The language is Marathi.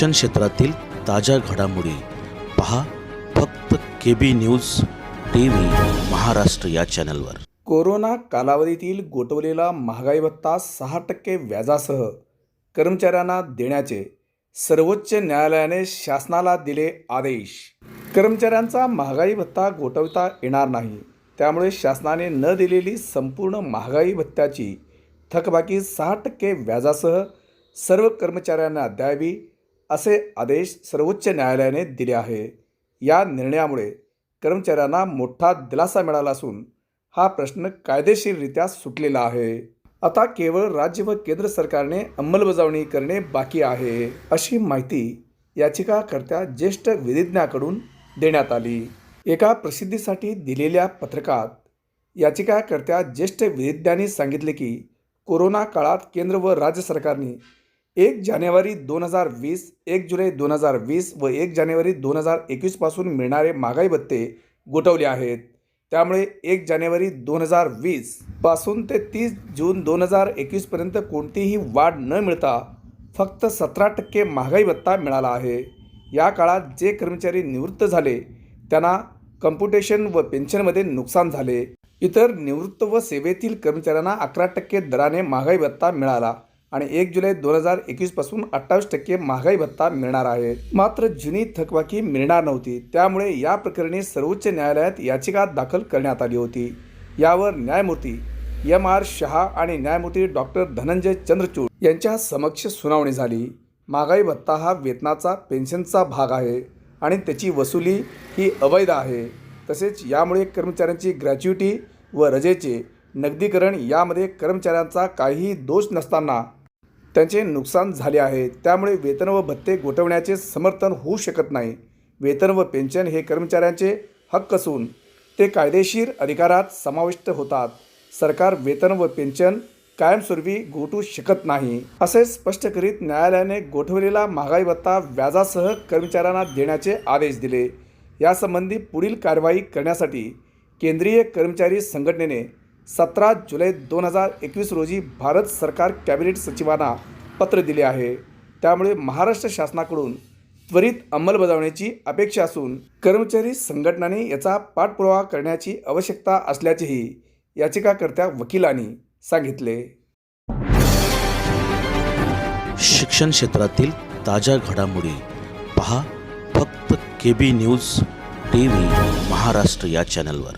शिक्षण क्षेत्रातील ताज्या घडामोडी पहा फक्त K B news T V Maharashtra या चॅनलवर. कोरोना कालावधीतील गोठवलेला महागाई भत्ता सहा टक्के व्याजासह कर्मचाऱ्यांना देण्याचे सर्वोच्च न्यायालयाने शासनाला दिले आदेश. कर्मचाऱ्यांचा महागाई भत्ता गोठवता येणार नाही. त्यामुळे शासनाने न दिलेली संपूर्ण महागाई भत्त्याची थकबाकी सहा टक्के व्याजासह सर्व कर्मचाऱ्यांना द्यावी असे आदेश सर्वोच्च न्यायालयाने दिले आहे. या निर्णयामुळे कर्मचाऱ्यांना मोठा दिलासा मिळाला असून हा प्रश्न कायदेशीररित्या सुटलेला आहे. आता केवळ राज्य व केंद्र सरकारने अंमलबजावणी करणे बाकी आहे अशी माहिती याचिकाकर्त्या ज्येष्ठ विधिज्ञाकडून देण्यात आली. एका प्रसिद्धीसाठी दिलेल्या पत्रकात याचिकाकर्त्या ज्येष्ठ विधिज्ञांनी सांगितले की कोरोना काळात केंद्र व राज्य सरकारने एक जानेवारी दोन हजार वीस एक जुलै दोन हजार वीस व एक जानेवारी दोन हजार एकवीसपासून मिळणारे महागाई भत्ते गोठवले आहेत. त्यामुळे एक जानेवारी दोन हजार वीसपासून ते तीस जून दोन हजार एकवीसपर्यंत कोणतीही वाढ न मिळता फक्त सतरा टक्के महागाई भत्ता मिळाला आहे. या काळात जे कर्मचारी निवृत्त झाले त्यांना कम्प्युटेशन व पेन्शनमध्ये नुकसान झाले. इतर निवृत्त व सेवेतील कर्मचाऱ्यांना अकरा टक्के दराने महागाई भत्ता मिळाला. आणि एक जुलै दोन हजार एकवीसपासून अठ्ठावीस टक्के महागाई भत्ता मिळणार आहे. मात्र जुनी थकबाकी मिळणार नव्हती. त्यामुळे या प्रकरणी सर्वोच्च न्यायालयात याचिका दाखल करण्यात आली होती. यावर न्यायमूर्ती एम आर शहा आणि न्यायमूर्ती डॉक्टर धनंजय चंद्रचूड यांच्या समक्ष सुनावणी झाली. महागाई भत्ता हा वेतनाचा पेन्शनचा भाग आहे आणि त्याची वसुली ही अवैध आहे. तसेच यामुळे कर्मचाऱ्यांची ग्रॅच्युटी व रजेचे नगदीकरण यामध्ये कर्मचाऱ्यांचा काहीही दोष नसताना त्यांचे नुकसान झाले आहे. त्यामुळे वेतन व भत्ते गोठवण्याचे समर्थन होऊ शकत नाही. वेतन व पेन्शन हे कर्मचाऱ्यांचे हक्क असून ते कायदेशीर अधिकारात समाविष्ट होतात. सरकार वेतन व पेन्शन कायमस्वरूपी गोठवू शकत नाही असे स्पष्ट करीत न्यायालयाने गोठवलेला महागाई भत्ता व्याजासह कर्मचाऱ्यांना देण्याचे आदेश दिले. यासंबंधी पुढील कारवाई करण्यासाठी केंद्रीय कर्मचारी संघटनेने सतरा जुलै दोन हजार एकवीस रोजी भारत सरकार कॅबिनेट सचिवांना पत्र दिले आहे. त्यामुळे महाराष्ट्र शासनाकडून त्वरित अंमलबजावणीची अपेक्षा असून कर्मचारी संघटनांनी याचा पाठपुरावा करण्याची आवश्यकता असल्याचेही याचिकाकर्त्या वकिलांनी सांगितले. शिक्षण क्षेत्रातील ताज्या घडामोडी पहा फक्त K B news T V Maharashtra या चॅनलवर.